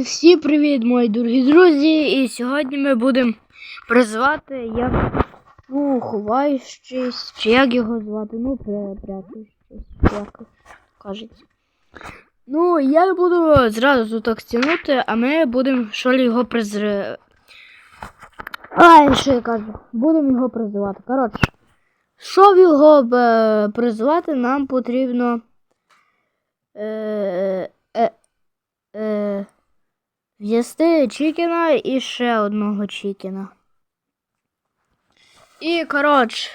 І всім привіт, мої дорогі друзі! І сьогодні ми будемо призвати як ну, ховаючись, чи як його звати, ну, пря- прятуючись, як кажеться. Ну, я буду зразу так стягнути, а ми будемо що ли його призри... Ай, що я кажу? Будемо його призивати. Коротше, щоб його е, призвати, нам потрібно. Е, В'їсти Чікена і ще одного Чікена. І, коротше,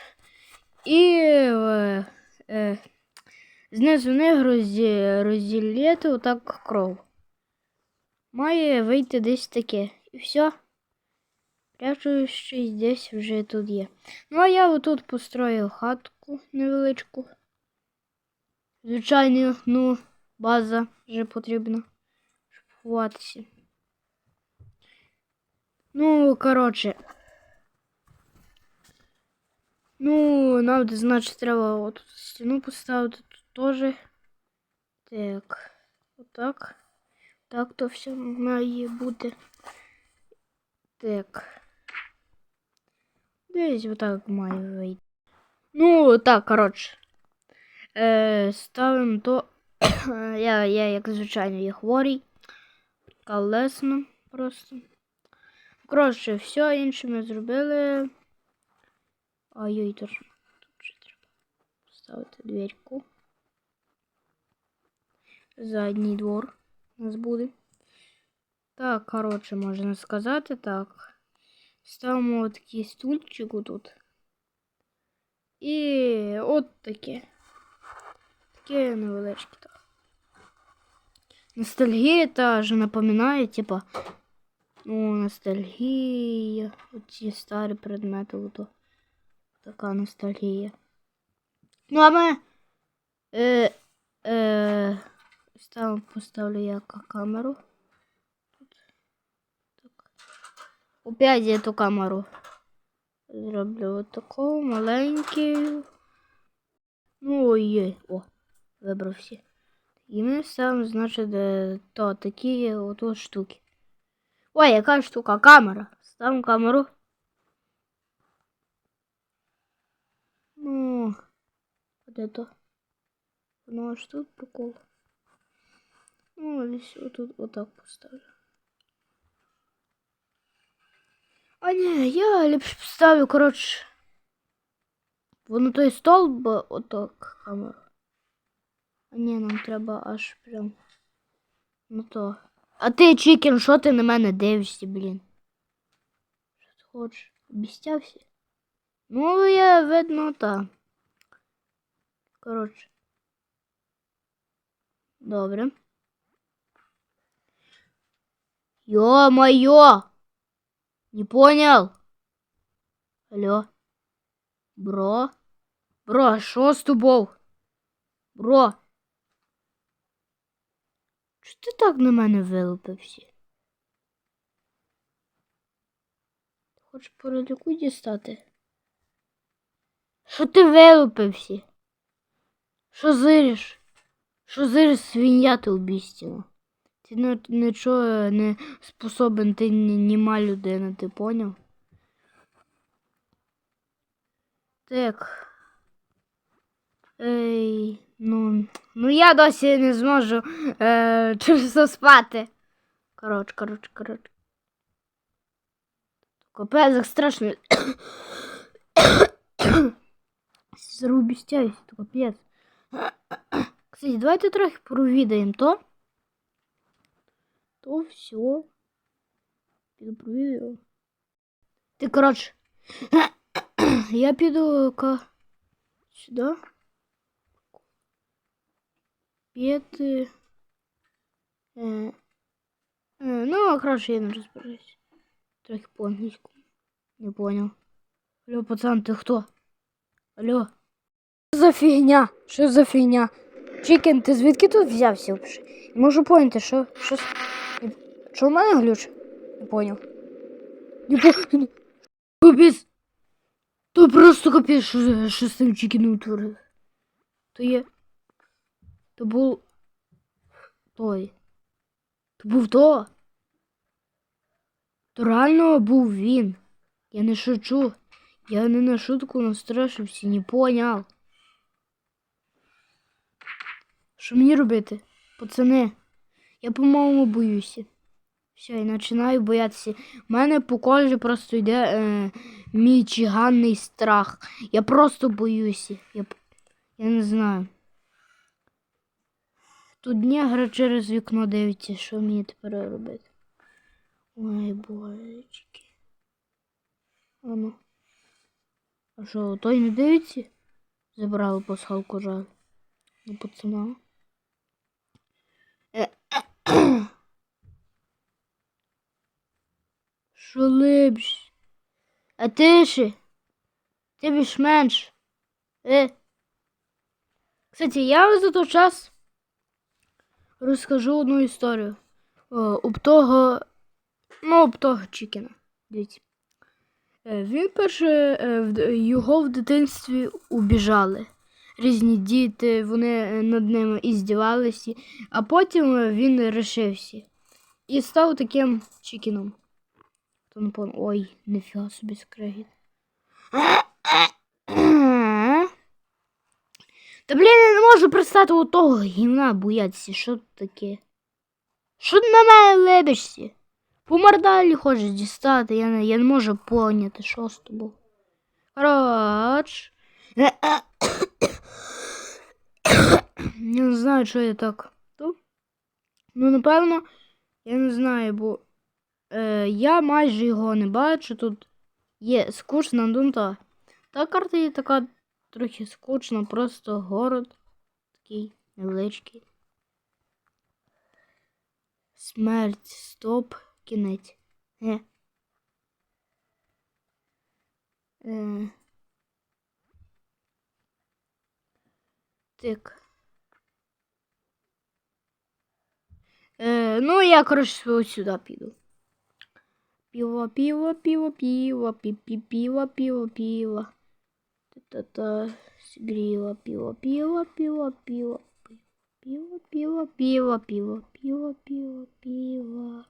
і е, е, знизу них розділяти розділити отак кров. Має вийти десь таке. І все. Прячуючись десь вже тут є. Ну, а я отут построїв хатку невеличку. Звичайно, ну, база вже потрібна, щоб ховатися. Ну, коротше. Ну, нам, значить, треба от стіну поставити тут теж. Так. Отак. Так то все має бути. Так. Десь отак має вийти. Ну, так, коротше. Е, ставимо то. я, я, як звичайно, є хворий. Колесно просто. Коротше, все інше ми зробили. Ой-ой, тут же треба поставити дверку. Задній двор у нас буде. Так, коротше, можна сказати так. Ставимо такий стульчик тут. І от таке. Таке невеличке так. Ностальгія та ж напоминає, типа, ну, ностальгія, оці старі предмети, ото. Така ностальгія. Ну, а ми е, е, став, поставлю я камеру. Опять я ту камеру. Зроблю от таку маленьку. Ну, ой, о, вибрав всі. І ми ставимо, значить, е, то такі ото штуки. Ой, яка штука? Камера. Ставимо камеру. Ну, вот это. Ну, а что тут прикол? Ну, здесь вот тут вот так поставлю. А не, я ліпше поставлю, коротше. Воно той столб, отак камеру. А ні, нам треба аж прям. Ну то. А ти, Чікен, що ти на мене дивишся, блін? Що ти хочеш? Обіцявся? Ну, я видно та. Коротше. Добре. Ё-моё! Не понял? Алло? Бро? Бро, що з тобою? Бро? Чого ти так на мене вилупився? Хочеш порядку дістати? Що ти вилупився? Що зириш? Що зириш свиня ти обістіна? Ти на нічого не способен, ти ні- німа людина, ти поняв? Так. Ей, ну, ну я досі не зможу е, чисто спати. Коротше, коротше, коротше. Капець, страшно. Зарубістяюсь, то капець. Кстати, давайте трохи провідаємо то. То все. Піду провідаю. Ти, коротше. Я піду ка... сюди. П'яти. Е, е, ну, коротше, я не розберусь. Трохи по-англійську. Не понял. Алло, пацан, ти хто? Алло. Що за фігня? Що за фігня? Чікен, ти звідки тут взявся взагалі? Можу поняти, що. Що, що в мене глюч? Не поняв. Не понял. Капець. То просто капець, що, за- що з цим чікеном утворив. То є. То був. Той. То був то. То реально був він. Я не шучу. Я не на шутку настрашився, не поняв. Що мені робити? Пацани, я, по-моєму, боюся. Все, я починаю боятися. У мене по кожі просто йде е, мій чиганний страх. Я просто боюся. Я, я не знаю. Тут негра через вікно дивиться, що мені тепер робити. Ой, божечки. Ану. А що, той не дивиться? Забрали пасхалку жаль. Ну, пацана. Е, Що липш? А ти ще? Ти більш-менш. Е. Кстати, я за той час розкажу одну історію. Об того, ну, об того Чікіна. Е, Він перше, е, його в дитинстві убіжали. Різні діти, вони е, над ним іздівалися, а потім е, він решився. І став таким Чікіном. Ой, нифіга собі скрегіт. Та блін, я не можу пристати у того гімна боятися. Що таке? Що ти на мене лебишся? По мордалі хочеш дістати, я не, я не можу поняти, що з тобою. Коротше. Я не знаю, що я так. Ну, напевно, я не знаю, бо е, я майже його не бачу. Тут є скучна, ну та. Та карта є така трохи скучна, просто город такий невеличкий. Смерть, стоп, кінець. Е. Е. Так. Е, ну, я, коротше, ось сюди піду. Пиво, пиво, пиво, пиво, пи-пи, пиво, пиво, пиво. Та-та-та, сгрила, пила, пила, пиво, пила, пила, пила, пила, пила, пила, пила, пиво.